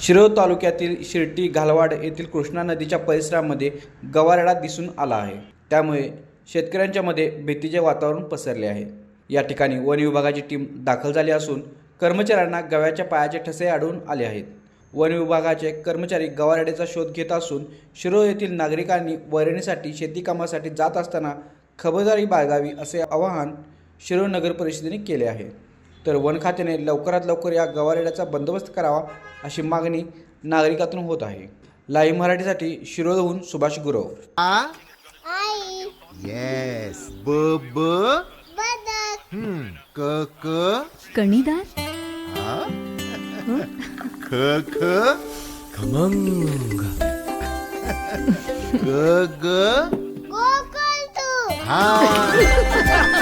शिरोळ तालुक्यातील शिर्टी घालवाड येथील कृष्णा नदीच्या परिसरामध्ये गवारडा दिसून आला आहे. त्यामुळे शेतकऱ्यांच्या मध्ये भीतीचे वातावरण पसरले आहे. या ठिकाणी वन विभागाची टीम दाखल झाली असून कर्मचाऱ्यांना गव्याच्या पायाचे ठसे आढळून आले आहेत. वन विभागाचे कर्मचारी गवारेड्याचा शोध घेत असून शिरोळ येथील नागरिकांनी वरणीसाठी शेतीकामासाठी जात असताना खबरदारी बाळगावी असे आवाहन शिरोळ नगर परिषदेने केले आहे. तर वन खात्याने लवकरात लवकर या गवारेड्याचा बंदोबस्त करावा अशी मागणी नागरिकातून होत आहे. लाईव्ह मराठीसाठी शिरोळहून सुभाष गुरव. आ? आई. येस ब ब? हम्म, क क? कणीदार? ख ख? खमंग. ग ग? हा.